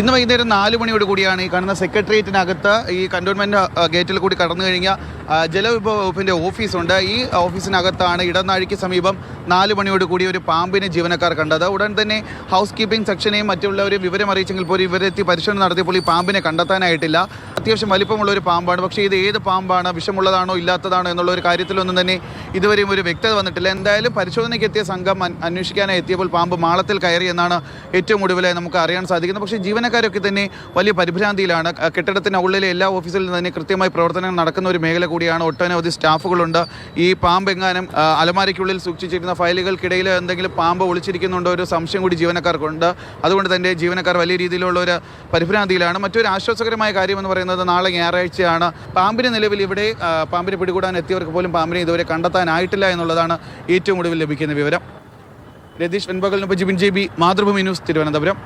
ഇന്ന് വൈകുന്നേരം നാല് മണിയോട് കൂടിയാണ് ഈ കാണുന്ന സെക്രട്ടേറിയറ്റിനകത്ത് ഈ കണ്ടോൺമെന്റ് ഗേറ്റിൽ കൂടി കടന്നു കഴിഞ്ഞാൽ ജലവിഭവ വകുപ്പിന്റെ ഓഫീസുണ്ട്. ഈ ഓഫീസിനകത്താണ് ഇടനാഴിക്ക് സമീപം നാല് മണിയോട് കൂടി ഒരു പാമ്പിനെ ജീവനക്കാർ കണ്ടത്. ഉടൻ തന്നെ ഹൗസ് കീപ്പിംഗ് സെക്ഷനെയും മറ്റുള്ളവരെ വിവരം അറിയിച്ചെങ്കിൽ പോലും ഇവരെത്തി പരിശോധന നടത്തിയപ്പോൾ ഈ പാമ്പിനെ കണ്ടെത്താനായിട്ടില്ല. അത്യാവശ്യം വലിപ്പമുള്ള ഒരു പാമ്പാണ്. പക്ഷേ ഇത് ഏത് പാമ്പാണ്? വിഷമുള്ളതാണോ ഇല്ലാത്തതാണോ എന്നുള്ള ഒരു കാര്യത്തിലൊന്നും തന്നെ ഇതുവരെയും ഒരു വ്യക്തത വന്നിട്ടില്ല. എന്തായാലും പരിശോധനയ്ക്ക് എത്തിയ സംഘം അന്വേഷിക്കാനായി എത്തിയപ്പോൾ പാമ്പ് മാളത്തിൽ കയറി എന്നാണ് ഏറ്റവും ഒടുവിലായി നമുക്ക് അറിയാൻ സാധിക്കുന്നത്. പക്ഷേ ജീവനക്കാരൊക്കെ തന്നെ വലിയ പരിഭ്രാന്തിയിലാണ്. കെട്ടിടത്തിനുള്ളിലെ എല്ലാ ഓഫീസിലും തന്നെ കൃത്യമായി പ്രവർത്തനങ്ങൾ നടക്കുന്ന ഒരു മേഖല കൂടിയാണ് ഒട്ടനവധി സ്റ്റാഫുകളുണ്ട്. ഈ പാമ്പ് എങ്ങാനും ആ, അലമാരയ്ക്കുള്ളിൽ സൂക്ഷിച്ചിരുന്ന ഫയലുകൾക്കിടയിൽ എന്തെങ്കിലും പാമ്പ് ഒളിച്ചിരിക്കുന്നുണ്ടോ ഒരു സംശയം കൂടി ജീവനക്കാർക്കുണ്ട്. അതുകൊണ്ട് തന്നെ ജീവനക്കാർ വലിയ രീതിയിലുള്ള ഒരു പരിഭ്രാന്തിയിലാണ്. മറ്റൊരു ആശ്വാസകരമായ കാര്യം എന്ന് പറയുന്നത് നാളെ ഞായറാഴ്ചയാണ്. പാമ്പിന് നിലവിൽ ഇവിടെ പാമ്പിനെ പിടികൂടാൻ എത്തിയവർക്ക് പോലും പാമ്പിനെ ഇതുവരെ കണ്ടെത്താനായിട്ടില്ല എന്നുള്ളതാണ് ഏറ്റവും ഒടുവിൽ ലഭിക്കുന്ന വിവരം. Ratheesh വെൺപകലിനൊപ്പം Jibin J B Mathrubhumi news Thiruvananthapuram.